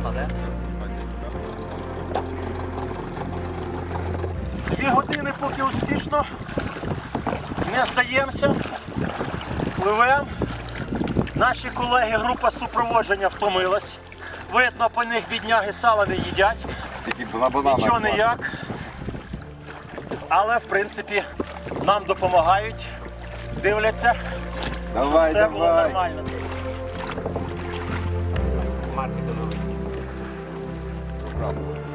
Спаде? Дві години поки успішно. Не здаємося. Пливемо. Наші колеги, група супроводження втомилась. Видно, по них бідняги сала не їдять. Нічого класно. ніяк. Але в принципі нам допомагають, дивляться. Давай, Все було давай. Нормально.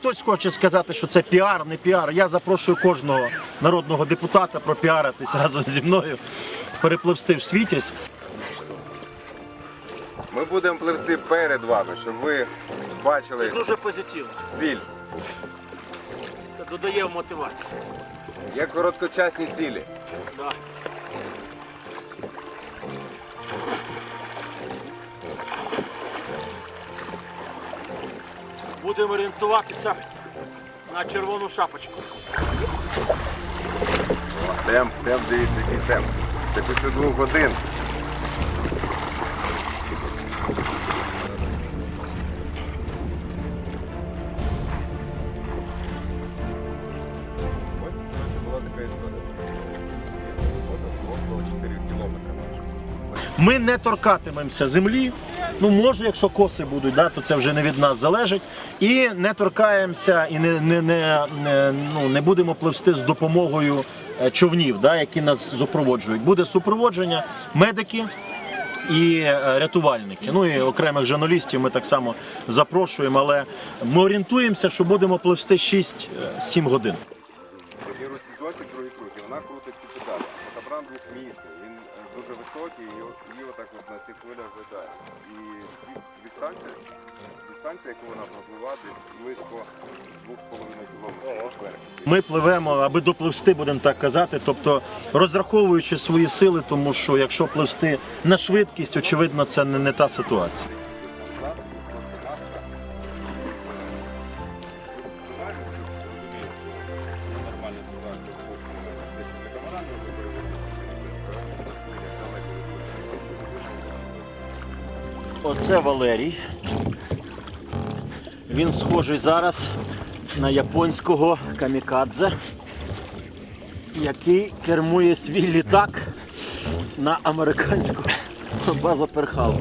Хтось хоче сказати, що це піар, не піар. Я запрошую кожного народного депутата пропіаритись разом зі мною, перепливсти в світязь. Ми будемо пливсти перед вами, щоб ви бачили Дуже позитивно. ціль. Це додає мотивацію. Є короткочасні цілі. Да. Будемо орієнтуватися на червону шапочку. Темп, темп, дивіться, який темп. Це після двох годин. Ми не торкатимемося землі. Ну, може, якщо коси будуть, да, то це вже не від нас залежить. І не торкаємося і не, не, не, не, ну, не будемо пливсти з допомогою е, човнів, да, які нас супроводжують. Буде супроводження, медики і е, рятувальники. Ну і окремих журналістів ми так само запрошуємо, але ми орієнтуємося, що будемо пливсти 6-7 годин. Крутить ці педалі. Катамаран двохмісний, він е, дуже високий і її отак от на цих хвилях жадає. І дистанція, дистанція, яку вона пропливає, десь близько 2,5 кілометрів. Ми пливемо, аби допливсти, будемо так казати. Тобто розраховуючи свої сили, тому що якщо пливсти на швидкість, очевидно, це не, не та ситуація. Оце Валерій. Він схожий зараз на японського камікадзе, який кермує свій літак на американську базу Перхал.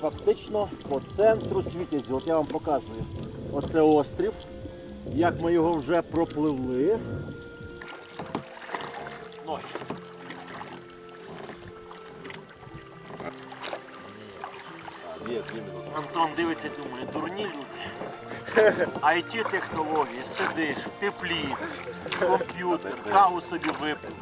Фактично по центру світязю. От я вам показую. Оце острів. Як ми його вже пропливли. Ноги. Антон дивиться, думає, дурні люди. it технології, сидиш в теплі, комп'ютер, каву собі випив.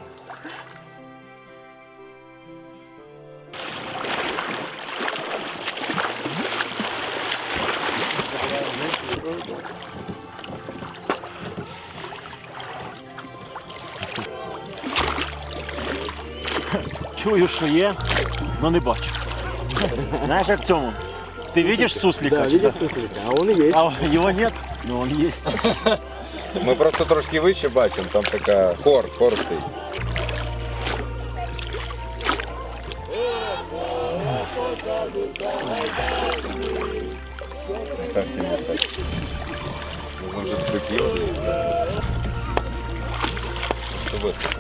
Чую, що є, але не бачу. Знаєш, як в цьому? Ти бачиш суслика? Да, чи видишь що? суслика? А он и есть. А его нет? Ну он есть. Ми просто трошки вище бачимо, там така хор, хор стоїть. Так, це не так. Можна вже прикинути. Що виступ?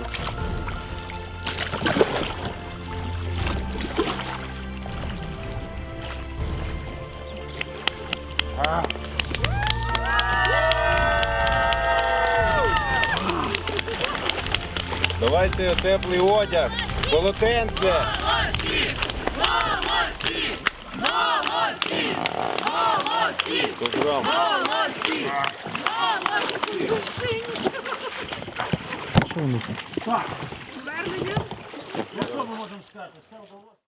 Давайте теплий одяг, полотенце. Молодці! Молодці! Молодці! Молодці! Молодці! Молодці! Так. Ну що ми можемо сказати? Все вдалося.